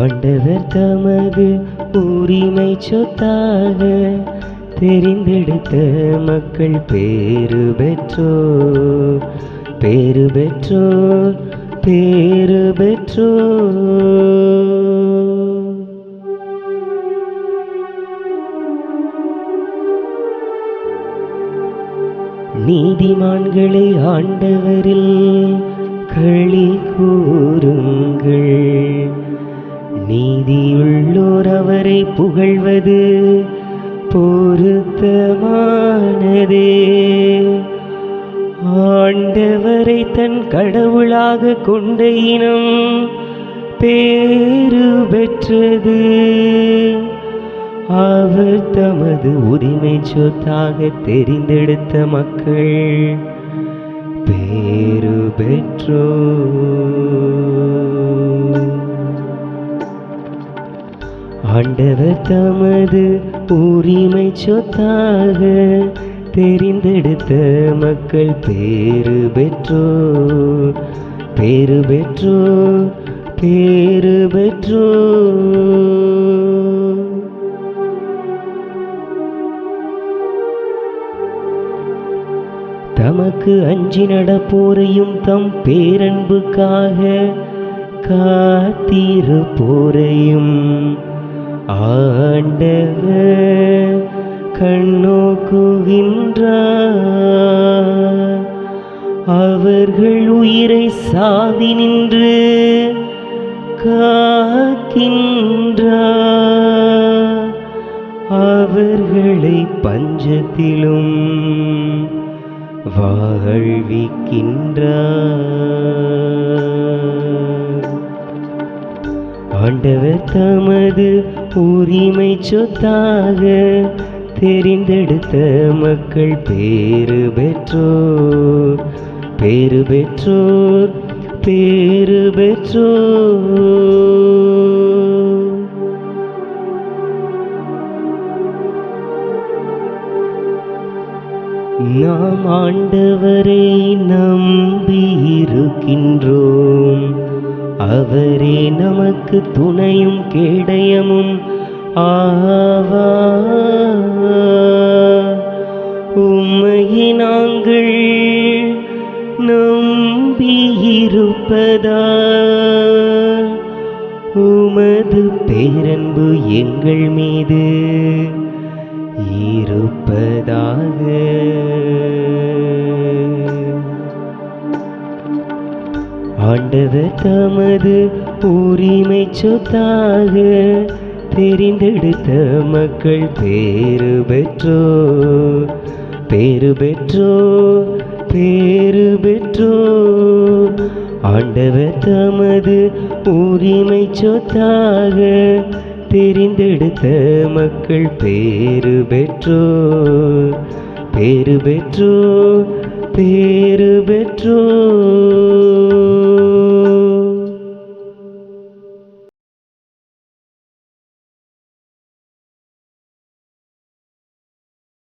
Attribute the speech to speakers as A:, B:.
A: ஆண்டவர் தமது உரிமை சொத்தாக தெரிந்தெடுத்த மக்கள் பேரு பெற்றோ பேரு பெற்றோ பேரு பெற்றோ நீதிமான்களை ஆண்டவரில் களி கூறுங்கள். நீதியுள்ளோர் அவரை புகழ்வது பொருத்தமானதே. ஆண்டவரை தன் கடவுளாக கொண்ட இனம் பேறு பெற்றது. அவர் தமது உரிமை சொத்தாக தெரிந்தெடுத்த மக்கள் பேரு பெற்றோ ஆண்டவர் தமது உரிமை சொத்தாக தெரிந்தெடுத்த மக்கள் பேரு பெற்றோ பேரு பெற்றோ பேரு பெற்றோ. தமக்கு அஞ்சி நடப்போரையும் தம் பேரன்புக்காக காத்திருப்போரையும் ஆண்டவர் கண்ணோக்குகின்றார். அவர்கள் உயிரை சாதி நின்று காக்கின்றார். அவர்களை பஞ்சத்திலும் வாழ்விக்கின்றார். ஆண்டவர் தமது உரிமை சொத்தாக தெரிந்தெடுத்த மக்கள் பேறு பெற்றோர் பேறு பெற்றோர் பேறு பெற்றோர். நாம் ஆண்டவரை நம்பியிருக்கின்றோம் அவரே நமக்கு துணையும் கேடயமும் ஆவா உம்மையை நாங்கள் நம்பியிருப்பதால் உமது பேரன்பு எங்கள் மீது இருப்பதாக. ஆண்டவர் தமது உரிமை சொத்தாக. தெரிந்தெடுத்த மக்கள் பேரு பெற்றோ பேரு பெற்றோ பேரு பெற்றோ. ஆண்டவர் தமது உரிமை சொத்தாக. தெரிந்தெடுத்த மக்கள் பேரு பெற்றோ பேரு பெற்றோ பேரு பெற்றோ.